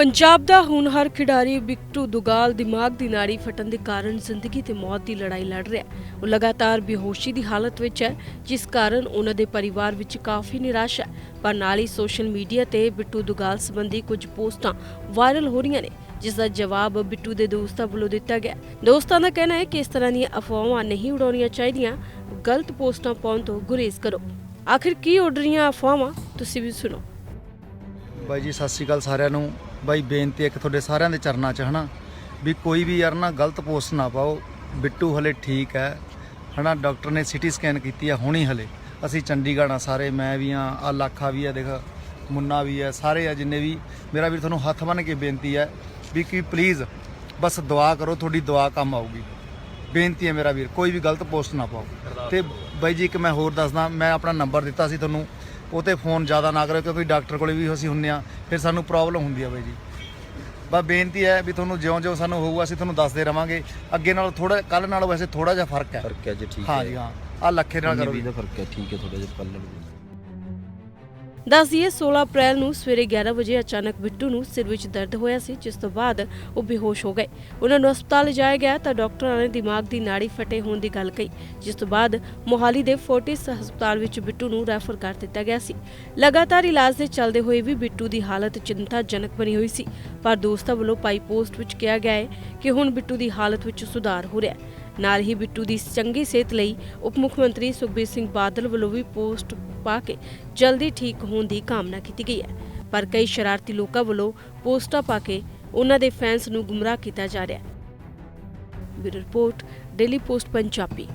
ਪੰਜਾਬ ਦਾ ਹੋਣਹਾਰ ਖਿਡਾਰੀ ਬਿੱਟੂ ਦੁਗਾਲ ਦਿਮਾਗ ਦੀ ਨਾੜੀ ਫਟਣ ਦੇ ਕਾਰਨ ਜ਼ਿੰਦਗੀ ਤੇ ਮੌਤ ਦੀ ਲੜਾਈ ਲੜ ਰਿਹਾ ਹੈ। ਉਹ ਲਗਾਤਾਰ ਬੇਹੋਸ਼ੀ ਦੀ ਹਾਲਤ ਵਿੱਚ ਹੈ, ਜਿਸ ਕਾਰਨ ਉਹਨਾਂ ਦੇ ਪਰਿਵਾਰ ਵਿੱਚ ਕਾਫੀ ਨਿਰਾਸ਼ਾ ਹੈ। ਪਰ ਨਾਲ ਹੀ ਸੋਸ਼ਲ ਮੀਡੀਆ ਤੇ ਬਿੱਟੂ ਦੁਗਾਲ ਸੰਬੰਧੀ ਕੁਝ ਪੋਸਟਾਂ ਵਾਇਰਲ ਹੋ ਰਹੀਆਂ ਨੇ, ਜਿਸ ਦਾ ਜਵਾਬ ਬਿੱਟੂ ਦੇ ਦੋਸਤਾਂ ਵੱਲੋਂ ਦਿੱਤਾ ਗਿਆ ਦੋਸਤਾਂ ਦਾ ਕਹਿਣਾ ਹੈ ਕਿ ਇਸ ਤਰ੍ਹਾਂ ਦੀਆਂ ਅਫਵਾਹਾਂ ਨਹੀਂ ਉਡਾਉਣੀਆਂ ਚਾਹੀਦੀਆਂ। ਗਲਤ ਪੋਸਟਾਂ ਪਾਉਣ ਤੋਂ ਗੁਰੇਜ਼ ਕਰੋ। ਆਖਿਰ ਕੀ ਉੱਡ ਰਹੀਆਂ ਅਫਵਾਹਾਂ? ਤੁਸੀਂ ਵੀ ਸੁਣੋ। ਬਾਈ ਜੀ, ਸਤਿ ਸ਼੍ਰੀ ਅਕਾਲ ਸਾਰਿਆਂ ਨੂੰ। ਬਾਈ, ਬੇਨਤੀ ਇੱਕ ਤੁਹਾਡੇ ਸਾਰਿਆਂ ਦੇ ਚਰਨਾਂ 'ਚ, ਹਨਾ, ਵੀ ਕੋਈ ਵੀ ਯਾਰ ਨਾ ਗਲਤ ਪੋਸਟ ਨਾ ਪਾਓ। ਬਿੱਟੂ ਹਲੇ ਠੀਕ ਹੈ, ਹਨਾ, ਡਾਕਟਰ ਨੇ ਸਿਟੀ ਸਕੈਨ ਕੀਤੀ ਆ ਹੁਣੀ ਹਲੇ। ਅਸੀਂ ਚੰਡੀਗੜ੍ਹ ਆ ਸਾਰੇ, ਮੈਂ ਵੀ ਆ ਆ ਲਾਖਾ ਵੀ ਆ, ਦੇਖ, ਮੁੰਨਾ ਵੀ ਹੈ ਸਾਰੇ ਆ ਜਿੰਨੇ ਵੀ। ਮੇਰਾ ਵੀਰ ਤੁਹਾਨੂੰ ਹੱਥ ਬੰਨ੍ਹ ਕੇ ਬੇਨਤੀ ਹੈ ਵੀ ਕਿ ਪਲੀਜ਼ ਬਸ ਦੁਆ ਕਰੋ, ਤੁਹਾਡੀ ਦੁਆ ਕੰਮ ਆਊਗੀ। ਬੇਨਤੀ ਹੈ ਮੇਰਾ ਵੀਰ, ਕੋਈ ਵੀ ਗਲਤ ਪੋਸਟ ਨਾ ਪਾਓ। ਤੇ ਬਾਈ ਜੀ, ਇੱਕ ਮੈਂ ਹੋਰ ਦੱਸਦਾ, ਮੈਂ ਆਪਣਾ ਨੰਬਰ ਦਿੱਤਾ ਸੀ ਤੁਹਾਨੂੰ, ਉਹ ਤੇ ਫੋਨ ਜ਼ਿਆਦਾ ਨਾ ਕਰਿਓ, ਕਿਉਂਕਿ ਡਾਕਟਰ ਕੋਲੇ ਵੀ ਅਸੀਂ ਹੁੰਨੇ ਆ। ਫਿਰ ਸਾਨੂੰ ਪ੍ਰੋਬਲਮ ਹੁੰਦੀ ਆ ਬਾਈ ਜੀ। ਬਸ ਬੇਨਤੀ ਹੈ ਵੀ ਤੁਹਾਨੂੰ ਜਿਉਂ-ਜਿਉਂ ਸਾਨੂੰ ਹੋਊਗਾ ਅਸੀਂ ਤੁਹਾਨੂੰ ਦੱਸਦੇ ਰਵਾਂਗੇ। ਅੱਗੇ ਨਾਲ ਥੋੜਾ ਕੱਲ ਨਾਲੋਂ ਵੈਸੇ ਥੋੜਾ ਜਿਹਾ ਫ਼ਰਕ ਹੈ। ਫ਼ਰਕ ਹੈ ਜੀ ਠੀਕ ਹਾਂ ਜੀ ਹਾਂ। ਆ ਲੱਖੇ ਨਾਲ ਕਰੋ। ਵੀ ਦਾ ਫ਼ਰਕ ਹੈ ਠੀਕ ਹੈ ਥੋੜਾ ਜਿਹਾ ਕੱਲ੍ਹ ਨਾਲੋਂ ਦੱਸ ਦਈਏ 16 ਅਪ੍ਰੈਲ ਨੂੰ ਸਵੇਰੇ 11 ਵਜੇ ਅਚਾਨਕ ਬਿੱਟੂ ਨੂੰ ਸਿਰ ਵਿੱਚ ਦਰਦ ਹੋਇਆ ਸੀ, ਜਿਸ ਤੋਂ ਬਾਅਦ ਉਹ ਬੇਹੋਸ਼ ਹੋ ਗਏ। ਉਹਨਾਂ ਨੂੰ ਹਸਪਤਾਲ ਲਿਜਾਇਆ ਗਿਆ ਤਾਂ ਡਾਕਟਰਾਂ ਨੇ ਦਿਮਾਗ ਦੀ ਨਾੜੀ ਫਟੇ ਹੋਣ ਦੀ ਗੱਲ ਕਹੀ, ਜਿਸ ਤੋਂ ਬਾਅਦ ਮੋਹਾਲੀ ਦੇ ਫੋਰਟਿਸ ਹਸਪਤਾਲ ਵਿੱਚ ਬਿੱਟੂ ਨੂੰ ਰੈਫਰ ਕਰ ਦਿੱਤਾ ਗਿਆ ਸੀ। ਲਗਾਤਾਰ ਇਲਾਜ ਦੇ ਚੱਲਦੇ ਹੋਏ ਵੀ ਬਿੱਟੂ ਦੀ ਹਾਲਤ ਚਿੰਤਾਜਨਕ ਬਣੀ ਹੋਈ ਸੀ, ਪਰ ਦੋਸਤਾਂ ਵੱਲੋਂ ਪਾਈ ਪੋਸਟ ਵਿੱਚ ਕਿਹਾ ਗਿਆ ਹੈ ਕਿ ਹੁਣ ਬਿੱਟੂ ਦੀ ਹਾਲਤ ਵਿੱਚ ਸੁਧਾਰ ਹੋ ਰਿਹਾ ਹੈ। ਨਾਲ ਹੀ ਬਿੱਟੂ ਦੀ ਚੰਗੀ ਸਿਹਤ ਲਈ ਉਪ ਮੁੱਖ ਮੰਤਰੀ ਸੁਖਬੀਰ ਸਿੰਘ ਬਾਦਲ ਵੱਲੋਂ ਵੀ ਪੋਸਟ ਪਾ ਕੇ ਜਲਦੀ ਠੀਕ ਹੋਣ ਦੀ ਕਾਮਨਾ ਕੀਤੀ ਗਈ ਹੈ। ਪਰ ਕਈ ਸ਼ਰਾਰਤੀ ਲੋਕਾਂ ਵੱਲੋਂ ਪੋਸਟਾਂ ਪਾ ਕੇ ਉਹਨਾਂ ਦੇ ਫੈਨਸ ਨੂੰ ਗੁੰਮਰਾਹ ਕੀਤਾ ਜਾ ਰਿਹਾ ਹੈ। Bureau report, Daily Post, Punjabi.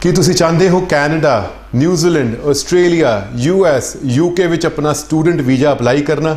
ਕੀ ਤੁਸੀਂ ਚਾਹੁੰਦੇ ਹੋ Canada, New Zealand, Australia US UK ਵਿੱਚ ਆਪਣਾ ਸਟੂਡੈਂਟ ਵੀਜ਼ਾ ਅਪਲਾਈ ਕਰਨਾ?